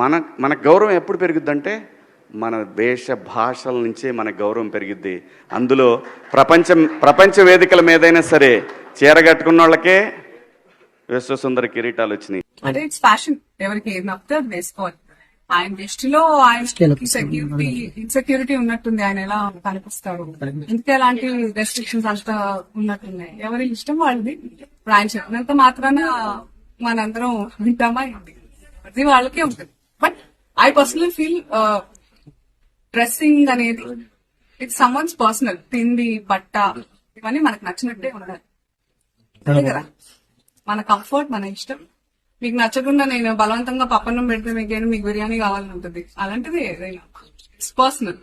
మన మన గౌరవం ఎప్పుడు పెరుగుద్దంటే మన వేష భాషల నుంచే మన గౌరవం పెరిగిద్ది. అందులో ప్రపంచం ప్రపంచ వేదికల మీదైనా సరే చీర కట్టుకున్న వాళ్ళకే విశ్వసుందర కిరీటాలు వచ్చినాయి. అంటే ఇట్స్ ఫ్యాషన్ ఎవరికి ఏం నప్పితే అది వేసుకోవాలి. ఆయన దృష్టిలో ఆయన సెక్యూరిటీ ఇన్సెక్యూరిటీ ఉన్నట్టుంది. ఆయన ఎలా కనిపిస్తాడు? ఇందుకే అలాంటి రెస్ట్రిక్షన్స్ అంతా ఉన్నట్టున్నాయి? ఎవరి ఇష్టం వాళ్ళది? ఇప్పుడు ఆయన చెప్పినంత మాత్రాన మనందరం వింటామా ఇది వాళ్ళకే ఉంటుంది. ఐ పర్సనల్ ఫీల్ డ్రెస్సింగ్ అనేది ఇట్స్ సమ్వన్స్ పర్సనల్ తిండి బట్ట ఇవన్నీ మనకు నచ్చినట్టే ఉండాలి. అంతే కదా? మన కంఫర్ట్ మన ఇష్టం. మీకు నచ్చకుండా నేను బలవంతంగా పప్పన్నం పెడితే మీకేం మీకు బిర్యానీ కావాలని ఉంటుంది. అలాంటిది ఏదైనా. It's personal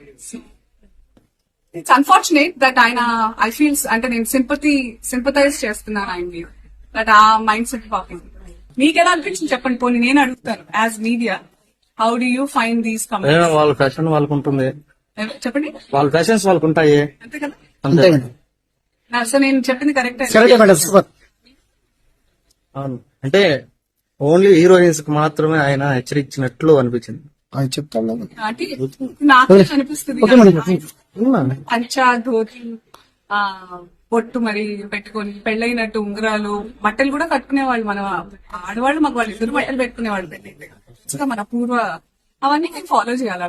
it's unfortunate that ఆయన ఐ ఫీల్స్ అంటే నేను సింపతి సింపతైజ్ చేస్తున్నాను ఆయన మీద. దట్ ఆ మైండ్ సెట్ పాపం. మీకు ఎలా అనిపించింది చెప్పండి? పోనీ నేను అడుగుతాను as media how do you find these comments వాళ్ళ ఫ్యాషన్ వాళ్ళకు ఉంటుంది చెప్పండి. వాళ్ళ ఫ్యాషన్స్ వాళ్ళకు ఉంటాయి అంతే కదా? అంతే. నా- సో నేను చెప్పింది కరెక్ట్ కరెక్టే మేడం సూపర్ అవును. అంటే ఓన్లీ హీరోయిన్స్కి మాత్రమే ఆయన హెచ్చరించినట్లు అనిపించింది. అది చెప్తాను అంటే నాకు అనిపిస్తుంది ఓకే మేడం ఉన్నా. పంచా ధోతి ఆ బొట్టు మరి పెట్టుకొని పెళ్ళైనట్టు ఉంగరాలు బట్టలు కూడా కట్టుకునేవాళ్ళు మన ఆడవాళ్ళు మాకు వాళ్ళు ఇద్దరు బట్టలు పెట్టుకునేవాళ్ళు. จะมานับพูดว่า เอาวันนี้กินฟอร์ดเราเฉื่อยแล้วนะ